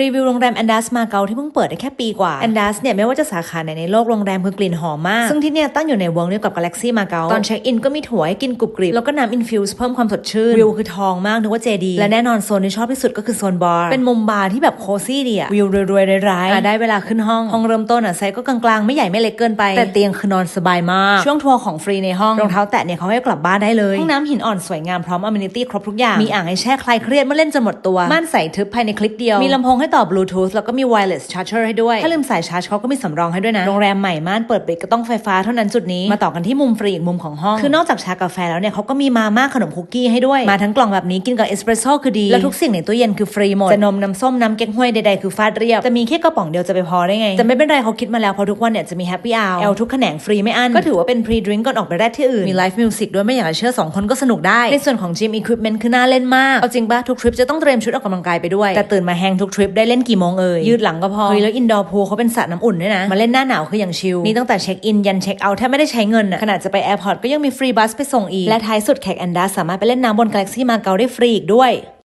รีวิวโรงแรมแอนดัสมาเก๊าที่เพิ่งเปิดได้แค่ปีกว่าแอนดัสเนี่ยไม่ว่าจะสาขาไหนในโลกโรงแรมคือกลิ่นหอมมาก ซึ่งที่เนี่ยตั้งอยู่ในวงเดียวกับกาแล็กซี่มาเก๊าตอนเช็คอินก็มีถั่วให้กินกรุบกริบแล้วก็น้ำอินฟิวส์เพิ่มความสดชื่นวิวคือทองมากนึกว่าเจดีและแน่นอนโซนที่ชอบที่สุดก็คือโซนบาร์เป็นมุมบาร์ที่แบบโคซี่ดีอะวิวรวยๆร้ายๆอะได้เวลาขึ้นห้องห้องเริ่มต้นอะไซส์ก็กลางๆไม่ใหญ่ไม่เล็กเกินไป แต่เตียงคือนอนสบายมากช่วงทัวร์ของฟรีในห้องรองเท้าแตะเนี่ยเขาให้กลับบ้านได้เลยห้องน้ำหินอ่อนสวยงามพร้อมอ m ม n i t y ครบทุกอย่างมีอ่างให้แช่คลายเครียดเมื่อเล่นจนหมดตัวม่านใส่ทึบภายในคลิกเดียวมีลำโพงให้ต่อบลูทูธแล้วก็มี wireless charger ให้ด้วย ถ้าลืมสายชาร์จเขาก็มีสำรองให้ด้วยนะ โรงแรมใหม่ม่านเปิดปิดก็ต้องไฟฟ้าเท่านั้นจุดนี้ มาต่อกันที่มุมฟรีอีกมุมของห้อง คือนอกจากชากาแฟแล้วเนี่ยเขาก็มีมาม่าขนมคุกกี้ให้ด้วย มาทั้งกล่องแบบนี้กินกับเอสเปรสโซ่คือดี แล้วทุกสิ่งในตู้เย็นคือฟรีหมด จะนมน้ำส้มน้ำเก๊กฮวยใดๆคือฟาดเรียบแต่มีแค่กระป๋องเดียวจะไปพอได้ไงแต่ไม่เป็นไรเขาคิดมาแล้วเพราะทุกวันเนี่ยจะมีแฮปปี้อ r วแอลทุกแขนงฟรีไม่อั้น ก็ถือว่าเป็นพรีดริงก์ก่อนออกไปแรดที่อื่น มีไลฟ์มิวสิกด้วยไม่อยากจะเชื่อสองคนก็สนุกได้ ในส่วนของจิมอุปกรณ์คือน่าเล่นมาก เอาจริงปะทุกทริปจะต้องเตรียมชุดออกกำลังกายไปด้วย แต่ตื่นมาแฮงทุกทริปได้เล่นกี่โมงเอ่ยยืดหลังก็พอเฮ้ยแล้วอินดอร์พูลเขาเป็นสระน้ำอุ่นด้วยนะมาเล่นหน้าหนาวคืออย่างชิลนี่ตั้งแต่เช็คอินยันเช็คเอาท์แทบไม่ได้ใช้เงินอะขนาดจะไปแอร์พอร์ตก็ยังมีฟรีบัสไปส่งอีกและท้ายสุดแขกแอนดาสามารถไปเล่นน้ำบนกาแล็กซี่มาเก๊าได้ฟรีอีกด้วย